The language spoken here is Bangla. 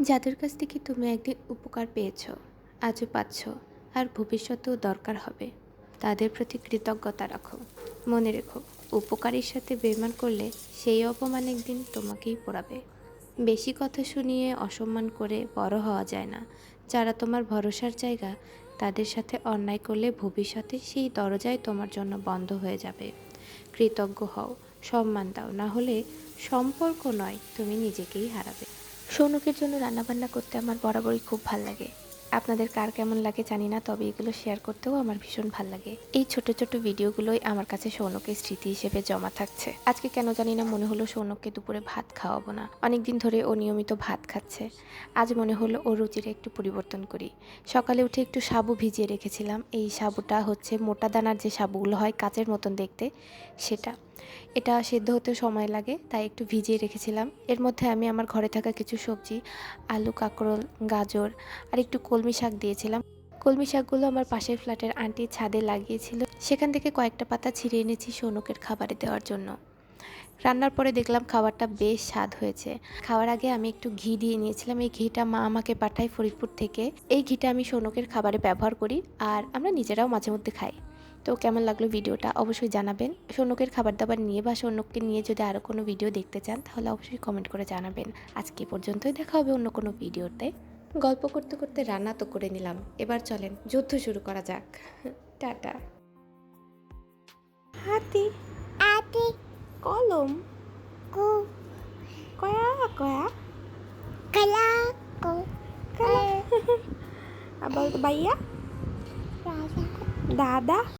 যাদের কাছ থেকে তুমি একদিন উপকার পেয়েছ, আজও পাচ্ছ, আর ভবিষ্যতেও দরকার হবে। তাদের প্রতি কৃতজ্ঞতা রাখো। মনে রেখো, উপকারীর সাথে বেমান করলে সেই অপমান একদিন তোমাকেই পোড়াবে। বেশি কথা শুনিয়ে অসম্মান করে বড় হওয়া যায় না। যারা তোমার ভরসার জায়গা, তাদের সাথে অন্যায় করলে ভবিষ্যতে সেই দরজায় তোমার জন্য বন্ধ হয়ে যাবে। কৃতজ্ঞ হও, সম্মান দাও, না হলে সম্পর্ক নয়, তুমি নিজেকেই হারাবে। সৌনকের জন্য রান্নাবান্না করতে আমার বরাবরই খুব ভালো লাগে। আপনাদের কার কেমন লাগে জানি না, তবে এগুলো শেয়ার করতেও আমার ভীষণ ভালো লাগে। এই ছোট ছোট ভিডিওগুলোই আমার কাছে সৌনকের স্মৃতি হিসেবে জমা থাকছে। আজকে কেন জানি না মনে হলো সৌনককে দুপুরে ভাত খাওয়াবো না। অনেকদিন ধরে ও নিয়মিত ভাত খাচ্ছে। আজ মনে হলো ওর রুচিটা একটু পরিবর্তন করি। সকালে উঠে একটু সাবু ভিজিয়ে রেখেছিলাম। এই সাবুটা হচ্ছে মোটা দানার যে সাবুগুলো হয় কাচের মতন দেখতে, সেটা। এটা সেদ্ধ হতে সময় লাগে, তাই একটু ভিজিয়ে রেখেছিলাম। এর মধ্যে আমি আমার ঘরে থাকা কিছু সবজি, আলু, কাঁকরোল, গাজর, আর একটু কলমি শাক দিয়েছিলাম। কলমি শাকগুলো আমার পাশের ফ্ল্যাটের আন্টি ছাদে লাগিয়েছিল। সেখান থেকে কয়েকটা পাতা ছিঁড়ে এনেছি সৌনকের খাবারে দেওয়ার জন্য। রান্নার পরে দেখলাম খাবারটা বেশ স্বাদ হয়েছে। খাওয়ার আগে আমি একটু ঘি দিয়ে নিয়েছিলাম। এই ঘিটা মা আমাকে পাঠায় ফরিদপুর থেকে। এই ঘিটা আমি সৌনকের খাবারে ব্যবহার করি আর আমরা নিজেরাও মাঝে মধ্যে খাই। তো কেমন লাগল ভিডিওটা অবশ্যই জানাবেন। সৌনকের খাবার দাবার নিয়ে বা সৌনককে নিয়ে যদি আরও কোনো ভিডিও দেখতে চান, তাহলে অবশ্যই কমেন্ট করে জানাবেন। আজকে পর্যন্তই দেখা হবে অন্য কোনো ভিডিওতে। গল্প করতে করতে রান্না তো করে নিলাম। এবার চলেন যুদ্ধ শুরু করা যাক। টাটা। হাতি আটি কলম। কু কয়া কয়া। কলা কু আবার বাইয়া দাদা?